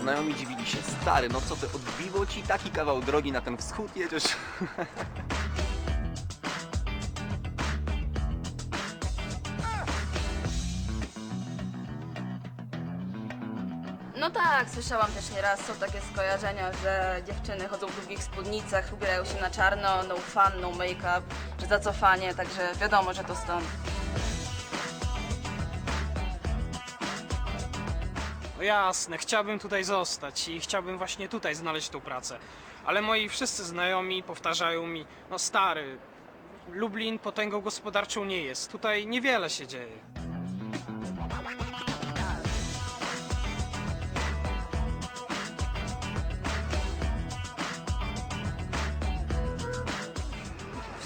Znajomi dziwili się, stary, no co ty, odbiło ci taki kawał drogi na ten wschód jedziesz? No tak, słyszałam też nieraz, są takie skojarzenia, że dziewczyny chodzą w długich spódnicach, ubierają się na czarno, no fun, no make-up, że zacofanie, także wiadomo, że to stąd. No jasne, chciałbym tutaj zostać i chciałbym właśnie tutaj znaleźć tą pracę. Ale moi wszyscy znajomi powtarzają mi, no stary, Lublin potęgą gospodarczą nie jest. Tutaj niewiele się dzieje.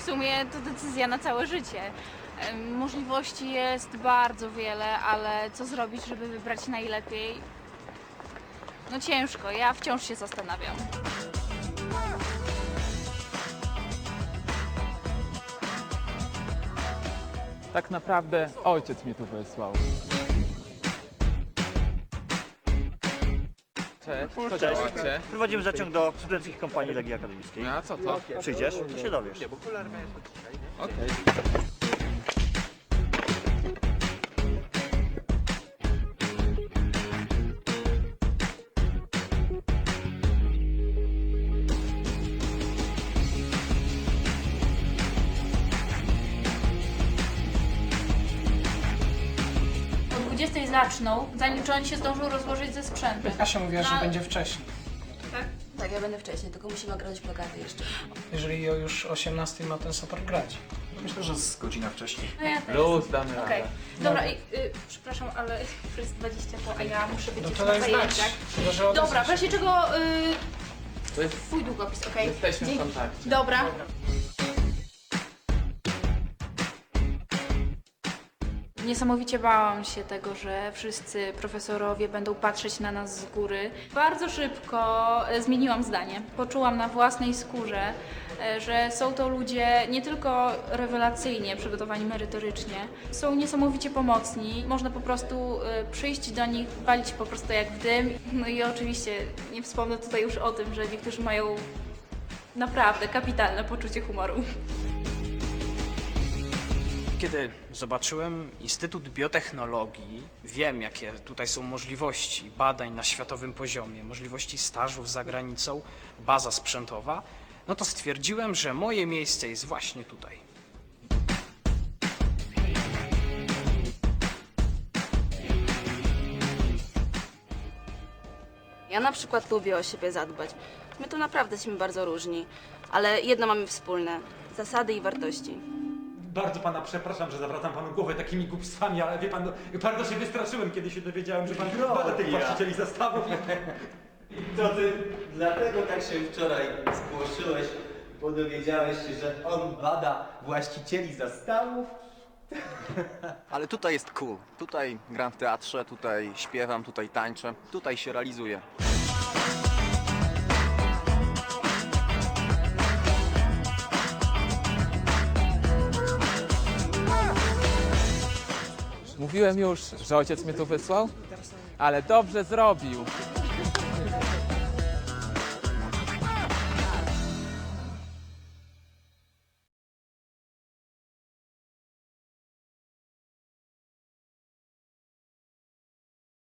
Sumie to decyzja na całe życie. Możliwości jest bardzo wiele, ale co zrobić, żeby wybrać najlepiej? No ciężko, ja wciąż się zastanawiam. Tak naprawdę ojciec mnie tu wysłał. Cześć, co działacie? Prowadzimy zaciąg do studenckich kompanii Legii Akademickiej. No a co to? Przyjdziesz, to się dowiesz. Okej. 20 zaczną, zanim czy oni się zdążą rozłożyć ze sprzętem. Kasia mówiła, że No. będzie wcześniej. Tak, ja będę wcześniej, tylko musimy oglądać plakaty jeszcze. Jeżeli już 18 ma ten support grać. Myślę, że z godzina wcześniej. No ja też. Luz, damy Okej, radę. dobra, i, y, przepraszam, ale to jest 20 po, a ja muszę być No to na daj znać. zajęciach. Od Dobra, w razie czego y, To jest, twój długopis, okej? jesteśmy w Dzięki. kontakcie. Dobra. Niesamowicie bałam się tego, że wszyscy profesorowie będą patrzeć na nas z góry. Bardzo szybko e, zmieniłam zdanie. Poczułam na własnej skórze, e, że są to ludzie nie tylko rewelacyjnie przygotowani merytorycznie, są niesamowicie pomocni. Można po prostu e, przyjść do nich, walić po prostu jak w dym. No i oczywiście nie wspomnę tutaj już o tym, że niektórzy mają naprawdę kapitalne poczucie humoru. Kiedy zobaczyłem Instytut Biotechnologii, wiem jakie tutaj są możliwości badań na światowym poziomie, możliwości stażów za granicą, baza sprzętowa, no to stwierdziłem, że moje miejsce jest właśnie tutaj. Ja na przykład lubię o siebie zadbać. My tu naprawdę jesteśmy bardzo różni, ale jedno mamy wspólne. Zasady i wartości. Bardzo pana przepraszam, że zawracam panu głowę takimi głupstwami, ale wie pan, no, bardzo się wystraszyłem, kiedy się dowiedziałem, że pan bada tych właścicieli zastawów. To ty dlatego tak się wczoraj spłoszyłeś, bo dowiedziałeś się, że on bada właścicieli zastawów? Ale tutaj jest cool. Tutaj gram w teatrze, tutaj śpiewam, tutaj tańczę, tutaj się realizuję. Mówiłem już, że ojciec mnie tu wysłał, ale dobrze zrobił.